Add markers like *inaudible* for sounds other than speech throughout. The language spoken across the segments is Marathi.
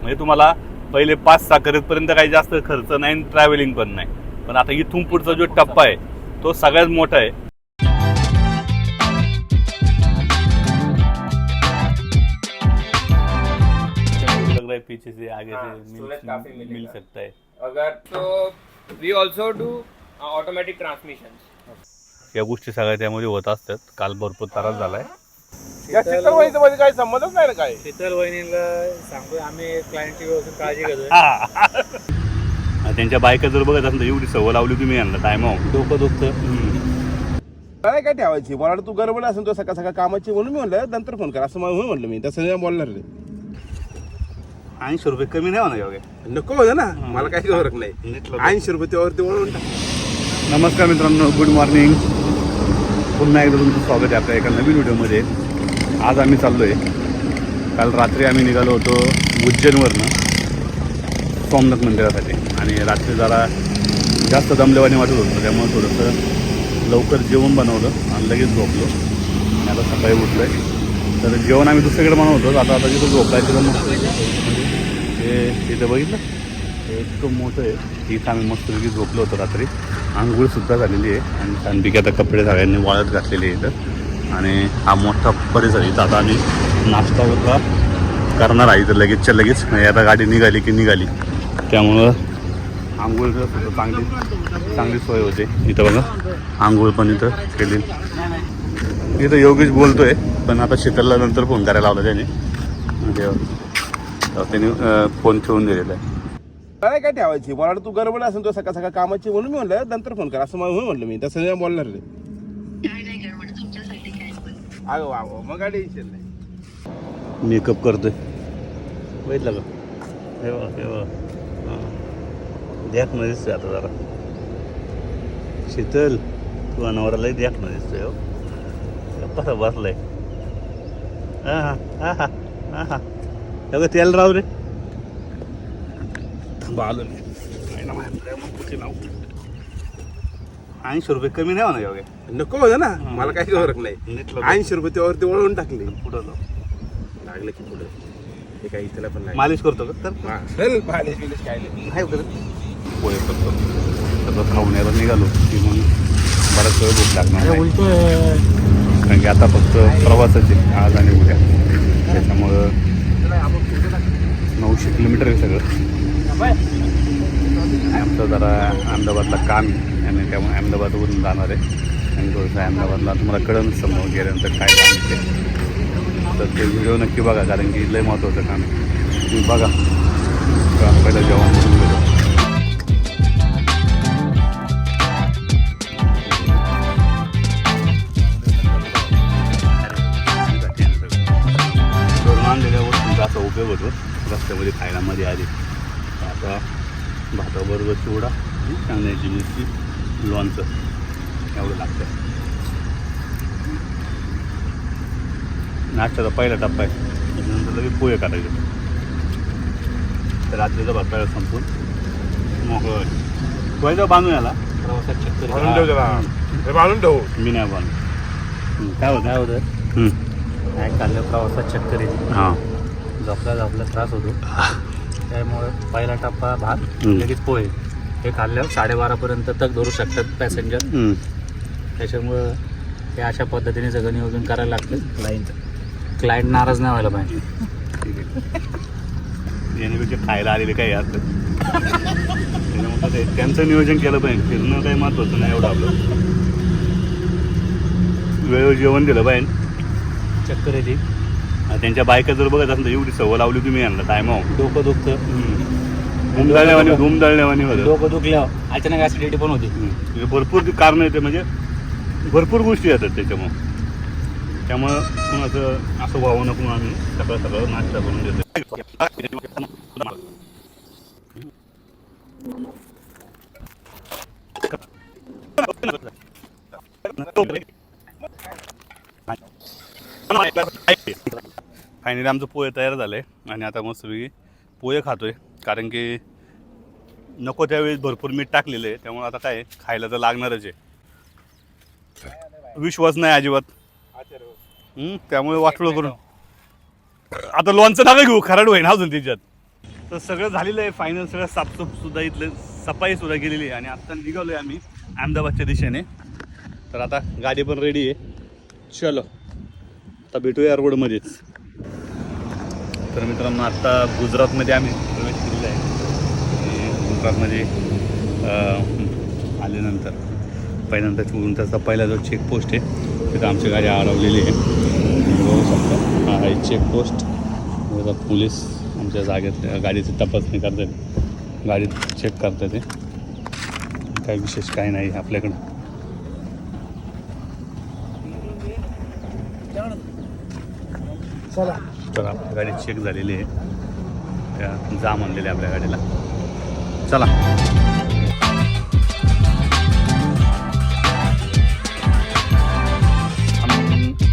म्हणजे तुम्हाला पहिले पाच सहा करेपर्यंत काही जास्त खर्च नाही ट्रॅव्हलिंग पण नाही. पण आता इथून पुढचा जो टप्पा आहे तो सगळ्यात मोठा आहे. पीछे से आगे हाँ, से काफी मिल, मिलेगा। मिल सकता है. अगर तो we also do automatic transmission या गोष्टी सगळ्या त्यामध्ये होत असतात. काल भरपूर त्रास झालाय. या शीतल वहिनीचा मध्ये काही संबंधच नाही ना काय शीतल वहिनीला सांगतो आम्ही क्लायंटची व्यवस्थित काळजी त्यांच्या बायका जर बघत तर एवढी सवय लावली तुम्ही यांना टायमावर डोकं दुखतं. काय काय ठेवायची? मला वाटलं तू गडबड असेल तो सकाळ सकाळ कामाची म्हणून मी म्हणलं नंतर फोन कर. असं म्हणून म्हणलं मी. तसं नाही बोलणार रे ऐंशी रुपये कमी नाही होणार एवढे नको होतं ना. मला काही फरक नाही. ऐंशी रुपये त्यावरती वळून टाक. नमस्कार मित्रांनो गुड मॉर्निंग पुन्हा एकदा तुमचं स्वागत आहे आपल्या एका नवीन व्हिडिओमध्ये. आज आम्ही चाललो आहे काल रात्री आम्ही निघालो होतो उज्जैनवरनं सोमनाथ मंदिरासाठी. आणि रात्री जरा जास्त दमलेवाने वाटत होतं त्यामुळे थोडंसं लवकर जेवण बनवलं आणि लगेच झोपलो. आणि आता सकाळी उठलो आहे तर जेवण आम्ही दुसरीकडे बनवतो. आता आता जिथं झोपायचं म्हणजे तर मस्त हे तिथं बघितलं. इतकं मोठं आहे. तिथं आम्ही मस्तपैकी झोपलो होतो रात्री. आंघोळसुद्धा झालेली आहे. आणि छानपैकी आता कपडे सगळ्यांनी वाळत घातलेले आहे इथं आणि हा मोठा परिसर इथं आता आम्ही नाश्ता वगैरे करणार आहे. इथं लगेचच्या लगेच. म्हणजे आता गाडी निघाली की निघाली. त्यामुळं आंघोळ सुद्धा चांगली चांगली सोय होते. इथं बघा. आंघोळ पण इथं केली. इथं योगेश बोलतोय पण आता शीतलला नंतर फोन करायला लावला त्याने. म्हणजे, तेव्हा त्याने फोन ठेवून दिलेला आहे. काय काय ठेवायची? मला वाटलं तू गडबड असेल तो सकाळ सकाळ कामाची म्हणून मी म्हणलं नंतर फोन कर. असं म्हणून म्हणलं मी. तसं नाही बोलणार रे. काय नाही गडबड तुमच्यासाठी काय पण. अगं वा वा, मग काय टेन्शन नाही. मेकअप करतोय. बघितलं का? हे बघ हे बघ. हां. दिसतोय आता जरा. शीतल तू अनावरालाही द्याक न दिसतोय हो. कसा बसलाय. हा हा हा हा हा. हा अगं तेल राव रे थांबा आलो मी नाही ना माझ्याकडे मग कुठे नाव. ऐंशी रुपये कमी नाही होणार योगे. नको होतं ना. मला काही फरक नाही. ऐंशी रुपये त्यावरती वळून टाकले. पुढं जाऊ. लागलं की पुढे. हे काही इथला पण नाही मालिश करतो का? तर? हा, चल काय नाही. पोहे करतो. सगळं खाऊन यायला निघालो. की मग बराच वेळ भूक लागणार नाही. कारण की आता फक्त प्रवासाचे. आज आणि उद्या. त्याच्यामुळं नऊशे किलोमीटर आहे सगळं. आमचं जरा अहमदाबादला काम आणि त्यामुळे अहमदाबादवरून जाणार आहे. आणि थोडंसं अहमदाबादला तुम्हाला कळण समोर गेल्यानंतर काय काम ते. तर ते व्हिडिओ नक्की बघा कारण की लय महत्त्वाचं काम आहे. तुम्ही बघा. का पहिलं जेवण उपयोग होतो. रस्त्यामध्ये खायला मध्ये आधी. आता भाताबरोबर चिवडा आणि कांद्याची मिरची लोणचं एवढं लागतं नाश्त्याचा पहिला टप्पा आहे. त्याच्यानंतर लगेच पोहे काढायचे. तर रात्रीचा भात पहिला संपून मोकळं व्हायचं बांधून याला. प्रवासात चक्कर बांधून ठेव जरा. हे बांधून ठेव. मी नाही बांधून. काय होतं काय होतं. काय चाललं प्रवासात चक्कर येते हां. झोपला झोपला त्रास होतो. *laughs* त्यामुळे पहिला टप्पा भात हम्म. लगेच पोहे. हे खाल्ल्यावर साडेबारापर्यंत तक धरू शकतात पॅसेंजर. हम्म. त्याच्यामुळं हे अशा पद्धतीने सगळं नियोजन करायला लागतं. क्लायंटचं क्लायंट नाराज नाही व्हायला पाहिजे. ठीक आहे. येण्यापेक्षा खायला आलेले काही असतं त्याच्यामुळे ते त्यांचं नियोजन केलं पाहिजे. फिरणं काही महत्त्वाचं नाही एवढं आपलं. वेळेवर जेवण दिलं पाहिजे. चक्कर येते. त्यांच्या बायका जर बघत असेल तर एवढी सवय लावली तुम्ही यांना टायमावर डोकं दुखतं. धूम दळण्यावानी होतं. डोकं दुखल्यावर. अचानक ॲसिडिटी पण होती. म्हणजे भरपूर कारण येते म्हणजे भरपूर गोष्टी येतात त्याच्यामुळं. त्यामुळं मग असं असं व्हावं नको आम्ही सकाळ सकाळ नाश्ता करून देतो. फायनली आमचं पोहे तयार झाले आणि आता मस्तपैकी पोहे खातोय. कारण की नको त्यावेळेस भरपूर मीठ टाकलेलं आहे. त्यामुळे आता काय खायला तर लागणारच आहे. विश्वास नाही अजिबात. त्यामुळे वाटलं करून. आता लोणचं नका घेऊ. खराड होईन अजून त्याच्यात. तर सगळं झालेलं आहे. फायनल सगळं साफसूफ सुद्धा इथलं सफाई सुद्धा केलेली आहे. आणि आत्ता निघालोय आम्ही अहमदाबादच्या दिशेने. तर आता गाडी पण रेडी आहे. चलो. आता भेटूया रोडमध्येच तर मित्रांनो आत्ता गुजरातमध्ये आम्ही प्रवेश केलेला आहे. गुजरातमध्ये आल्यानंतर पहिल्यांदा तिकडून त्याचा पहिला जो चेकपोस्ट आहे तिथं आमची गाडी अडवलेली आहे. बघू शकता हा आहे चेकपोस्ट आता पोलीस आमच्या जागेत गाडीची तपासणी करतात गाडी चेक करतात ते काही विशेष काही नाही आपल्याकडं. तर आपली गाडी चेक झालेली आहे. त्या जा म्हणलेली आहे आपल्या गाडीला. चला.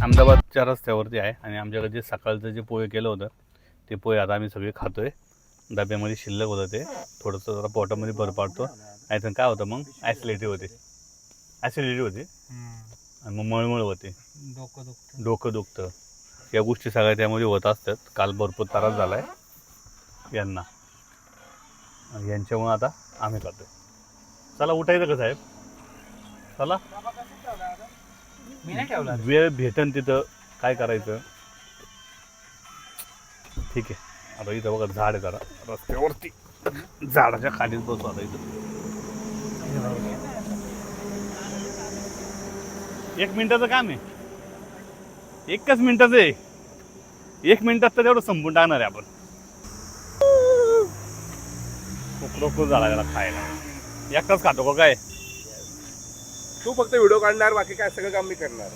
अहमदाबादच्या रस्त्यावरती आहे आणि आमच्याकडे जे सकाळचं जे पोहे केलं होतं ते पोहे आता आम्ही सगळे खातोय. डब्यामध्ये शिल्लक होतं ते. थोडंसं जरा पोटामध्ये भर पाडतो. आणि काय होतं मग? ॲसिडिटी होते. ॲसिडिटी होती. आणि मग मळमळ होते. डोकं दुखतं. डोकं दुखतं. या गोष्टी सगळ्या त्यामध्ये होत असतात. काल भरपूर त्रास झाला आहे यांना. यांच्यामुळे आता आम्ही खातोय चला उठायचं का साहेब? चला. वेळ भेटन तिथं. काय करायचं? ठीक आहे. आता इथं बघा झाड आहे जरा रस्त्यावरती. झाडाच्या खालीच बसू आता इथं. एक मिनिटाचं काम आहे. एकच मिनिटाचं आहे एक मिनिटात तर तेवढं संपून टाकणार आहे आपण. कोकरो खूप झाला त्याला खायला. एकटाच खातो का काय? तू फक्त व्हिडिओ काढणार बाकी काय सगळं काम मी करणार.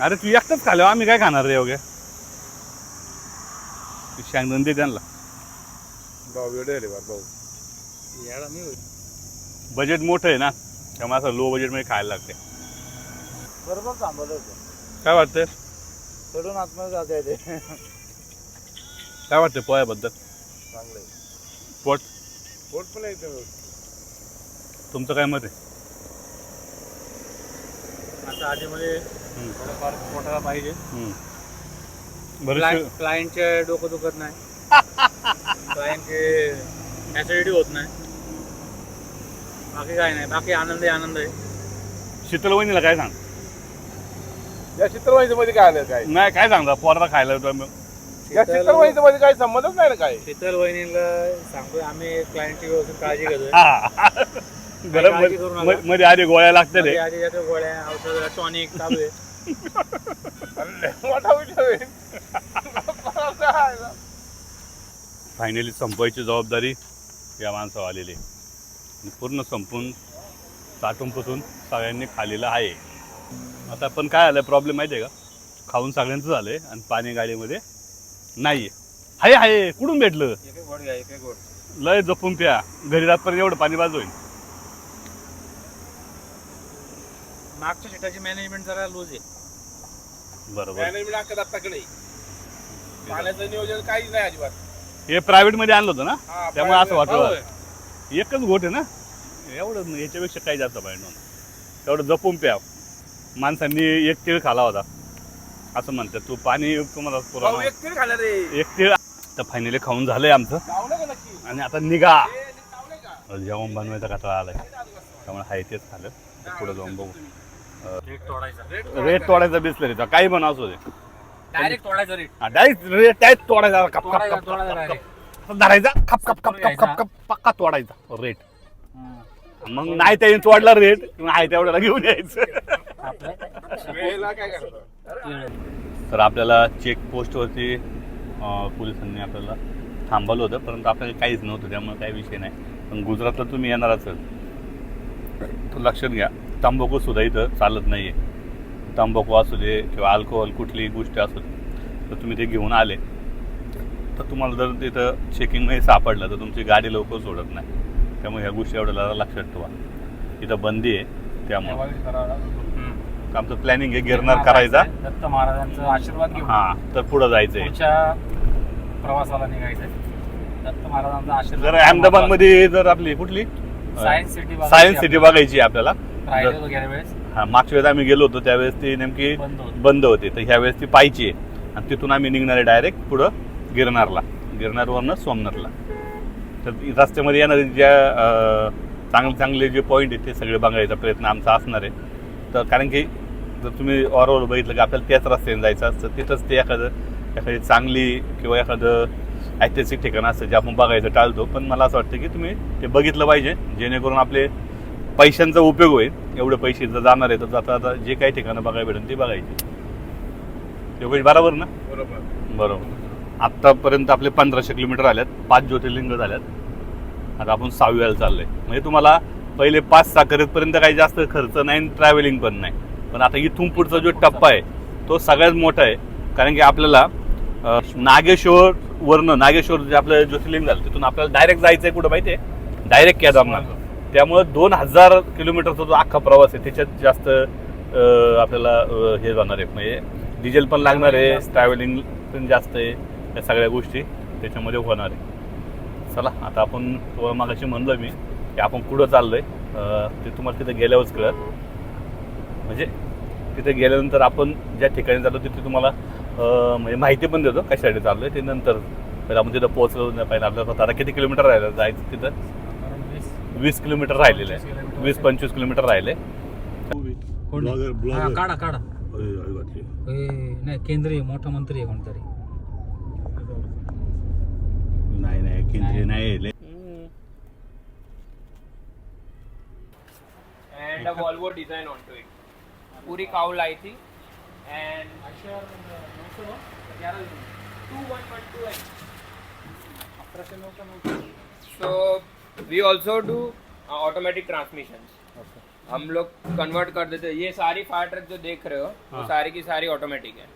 अरे तू एकटाच खाल्लो आम्ही काय खाणार रे वगैरे शांगदन दे त्यांना. भाऊ व्हिडिओ रे भाऊ. याला मी बजेट मोठं आहे ना त्यामुळे असं लो बजेटमध्ये खायला लागते बरोबर थांबवलं होतं. काय वाटतंय? सोडून आतमध्ये जाता येते. काय वाटतंय पोह्याबद्दल? चांगलं आहे. पोट? पोट पण आहे इथं. तुमचं काय मत आहे? आता आधीमध्ये हम्म. थोडंफार पोटाला पाहिजे. हम्म. बरेचसे क्लायंटचे डोकं दुखत नाही. *laughs* क्लायंटचे ॲसिडिटी होत नाही. बाकी काय नाही. बाकी आनंद आहे आनंद आहे. शीतल वहिनीला काय सांग? या चित्रवाहिनी मध्ये काय आलं काय नाही काय सांगता पोराला खायला होतं मग. या चित्रवाहिनी मध्ये काय संबंधच नाही ना काय शीतल वहिनीला सांगतोय आम्ही क्लायंटची व्यवस्थित काळजी घेतोय हा. गरम काळजी करू नका. मध्ये- मध्ये आधी गोळ्या लागतात मध्ये रे आधी गोळ्या औषध टॉनिक चालू आहे मोठा विषय आहे. फायनली संपवायची जबाबदारी या माणसावर आलेली आहे. आणि पूर्ण संपून चाटून पुसून सगळ्यांनी खाल्लेलं आहे आता पण काय आलं प्रॉब्लेम माहिती आहे का? खाऊन सगळ्यांचं झालं आहे आणि पाणी गाडीमध्ये नाही आहे आहे कुठून भेटलं? लय जपून प्या. घरी रातपर्यंत एवढं पाणी बाजू होईल. मागच्या शेटाची मॅनेजमेंट जरा लूज आहे. बरोबर. मॅनेजमेंट अख्खा दत्ताकडे आहे. पाण्याचं नियोजन काहीच नाही अजिबात. हे प्रायव्हेटमध्ये आणलं होतं ना? हा, त्यामुळे असं वाटलं. होय. एकच गोट आहे ना? एवढं याच्यापेक्षा काही जास्त पाहिजे नव्हतं. तेवढं जपून प्या. माणसांनी एक तीळ खाला होता. असं म्हणतात तू पाणी तुम्हाला भाऊ पुरवणार एक तरी खाल्लं रे. एक तीळ. तर फायनली खाऊन झालंय आमचं. गावलं का नक्की? आणि आता निघा. ए, का? जेवण बनवायचा कटाळा आलाय? त्यामुळे हाय तेच खाल्लं. पुढे जाऊन बघू. रेट तोडायचा. रेट तोडायचा. बिसलरीचा काही पण असू दे. डायरेक्ट तोडायचा रेट डायरेक्ट रेट डायरेक्ट तोडायचा. कप कप तोडायचा कप तोडायचा direct. धरायचा. खप खप खप खप खप खप पक्का तोडायचा. रेट मग नाही त्याने तोडला रेट आहे तेवढ्याला घेऊन यायचं. तर आपल्याला चेक पोस्टवरती पोलिसांनी आपल्याला थांबवलं होतं परंतु आपल्याला काहीच नव्हतं त्यामुळे काही विषय नाही. पण गुजरातला तुम्ही येणार असाल तर लक्षात घ्या तंबाखू सुद्धा इथं चालत नाही आहे तंबाखू असू दे किंवा अल्कोहोल कुठलीही गोष्ट असू दे तर तुम्ही ते घेऊन आले. तर तुम्हाला जर तिथं चेकिंगमध्ये सापडलं तर तुमची गाडी लवकर सोडत नाही. त्यामुळे ह्या गोष्टी एवढ्या जरा लक्षात ठेवा. इथं बंदी आहे त्यामुळे. आमचं प्लॅनिंग आहे गिरणार करायचा. दत्त महाराजांचा आशीर्वाद घेऊन हा तर पुढं जायचंय. पुढच्या प्रवासाला निघायचंय. दत्त महाराजांचा आशीर्वाद जर अहमदाबादमध्ये जर आपली कुठली? सायन्स सिटी सायन्स सिटी बघायची आहे आपल्याला. वगैरे वेळेस. हा मागच्या वेळेस आम्ही गेलो होतो त्यावेळेस ती नेमकी बंद होती. बंद होती. तर ह्या वेळेस ती पाहिजे आणि तिथून आम्ही निघणार आहे डायरेक्ट पुढं गिरनारला. गिरनारवरनं सोमनाथला. तर रस्त्यामध्ये येणारे ज्या अं, चांगले चांगले जे पॉईंट आहेत ते सगळे बघायचा प्रयत्न आमचा असणार आहे. तर कारण की जर तुम्ही ऑरवर बघितलं की आपल्याला त्याच रस्त्याने जायचं असतं तिथंच ते एखादं एखादी चांगली किंवा एखादं ऐतिहासिक ठिकाण असतं जे आपण बघायचं टाळतो. पण मला असं वाटतं की तुम्ही ते बघितलं पाहिजे जेणेकरून आपले पैशांचा उपयोग होईल. एवढे पैसे जर जाणार आहे तर जाता आता जे काही ठिकाणं बघायला भेटेल ते बघायचे. योगेश बरोबर ना? बरोबर. बरोबर. आत्तापर्यंत आपले पंधराशे किलोमीटर आल्यात पाच ज्योतिर्लिंग झाल्यात. आता आपण सहाव्याला चाललोय. म्हणजे तुम्हाला पहिले पाच साखरेपर्यंत काही जास्त खर्च नाही ट्रॅव्हलिंग पण नाही. पण आता इथून पुढचा जो टप्पा आहे तो सगळ्यात मोठा आहे. कारण की आपल्याला नागेश्वर वरनं नागेश्वर जे आपलं ज्योतिर्लिंग झालं तिथून आपल्याला डायरेक्ट जायचं आहे कुठं माहिती आहे डायरेक्ट केदारनाथ. त्यामुळं दोन हजार किलोमीटरचा जो अख्खा प्रवास आहे त्याच्यात जास्त आपल्याला हे जाणार आहे. म्हणजे डिझेल पण लागणार आहे ट्रॅव्हलिंग पण जास्त आहे या सगळ्या गोष्टी त्याच्यामध्ये होणार आहे. चला आता आपण तुम्हाला मागाशी म्हणलं मी की आपण कुठं चाललो आहे ते तुम्हाला तिथं गेल्यावरच कळत म्हणजे तिथे गेल्यानंतर आपण ज्या ठिकाणी जातो तिथे तुम्हाला म्हणजे माहिती पण देतो कशासाठी चाललोय. ते नंतर पहिलं आपण तिथं पोहोचलो नाही पाहिजे आपल्याला आता किती किलोमीटर राहिलं जायचं तिथं. वीस किलोमीटर राहिलेलं आहे. वीस पंचवीस किलोमीटर राहिले. हा, काढा काढा. नाही केंद्रीय मोठा मंत्री आहे कोणतरी. नाही नाही केंद्रीय नाही and a Volvo design onto it. पूरी काउल आई थी. So we also do uh, automatic transmissions. हम लोग कन्वर्ट कर देते ये सारी फायर ट्रक जो देख रहे हो वो हाँ। सारी की सारी ऑटोमेटिक है।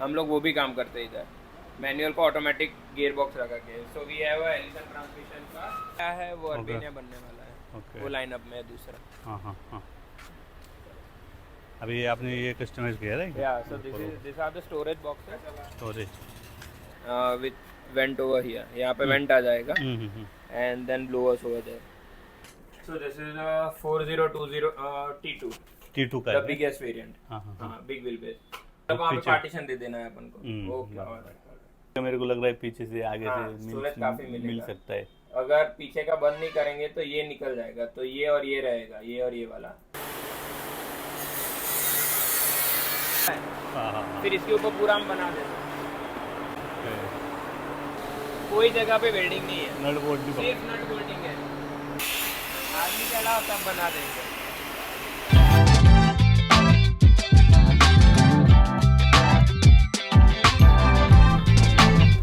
हम लोग वो भी काम करते हैं इधर। मैनुअल को ऑटोमेटिक गियर बॉक्स लगा के। So we have Allison transmission का। क्या है? वो अर्बिनिया बनने वाला है। ओके वो लाइनअप में है दूसरा। हाँ हाँ हाँ। अभी ये आपने ये कस्टमाइज किया था या so this is this are the storage box storage with vent over here यहाँ पे वेंट आ जाएगा। And then blowers over there so this is a 4020 टी2 टी2 का द बिगेस्ट वेरिएंट हाँ हाँ बिग व्हील बेस अब हमें पार्टीशन दे देना है अपन को। हम्म, ओके और हम्म। तो मेरे को लग रहा है पीछे से आगे हाँ, से मिल सकता है। अगर पीछे का बंद नहीं करेंगे तो ये निकल जाएगा। तो ये और ये रहेगा ये और ये वाला। हाँ फिर इसके ऊपर पूरा हम बना देते हैं। कोई जगह पे वेल्डिंग नहीं है। नट बोर्ड भी सिर्फ नट बोल्टिंग है। आदमी के अलावा सब बना देंगे।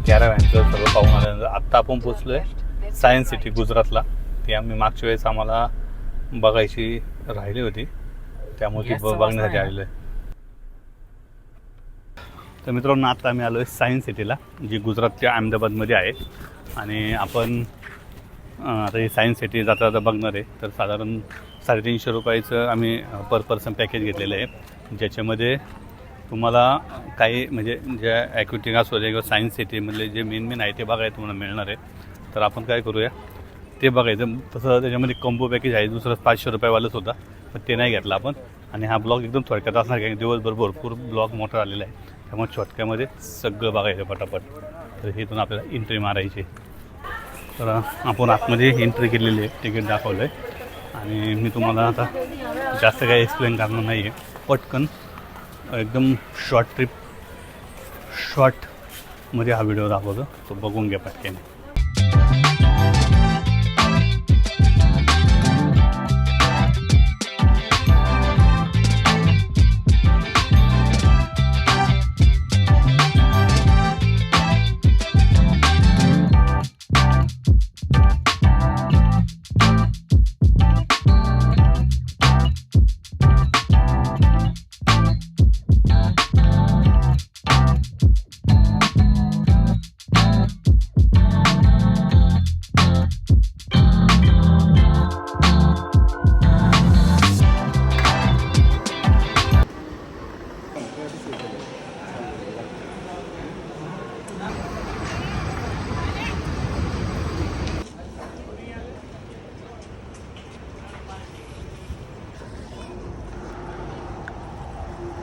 कॅराव्हॅनचं सर्व पाहून आल्यानंतर आत्ता आपण पोचलोय सायन्स सिटी गुजरातला. ती आम्ही मागच्या वेळेस आम्हाला बघायची राहिली होती. त्यामुळे ती बघण्यासाठी आलेलो आहे. तर मित्रांनो आता आम्ही आलो आहे सायन्स सिटीला जी गुजरातच्या अहमदाबादमध्ये आहे. आणि आपण आता ही सायन्स सिटी जाता जाता बघणार आहे. तर साधारण साडेतीनशे रुपयाचं आम्ही पर पर्सन पॅकेज घेतलेलं आहे. ज्याच्यामध्ये तुम्हाला काही म्हणजे ज्या ॲक्टिव्हिटी असू दे किंवा सायन्स सिटीमधले जे मेन मेन आहे ते बघायला तुम्हाला मिळणार आहे. तर आपण काय करूया ते बघायचं. तसं त्याच्यामध्ये कॉम्बो पॅकेज आहे. दुसरं पाचशे रुपयावालंच होता पण ते नाही घेतलं आपण. आणि हा ब्लॉग एकदम थोडक्यात असणार कारण दिवसभर भरपूर ब्लॉग मोठा आलेला आहे. त्यामुळे छोटक्यामध्ये सगळं बघायचं पटापट. तर इथून आपल्याला एंट्री मारायची. तर आपण आतमध्ये एंट्री केलेली आहे. तिकीट दाखवलं आहे आणि मी तुम्हाला आता जास्त काही एक्सप्लेन करणार नाही आहे पटकन एकदम शॉर्ट ट्रिप शॉर्टमध्ये हा व्हिडिओ दाखवतो. तो बघून घ्या पटकन.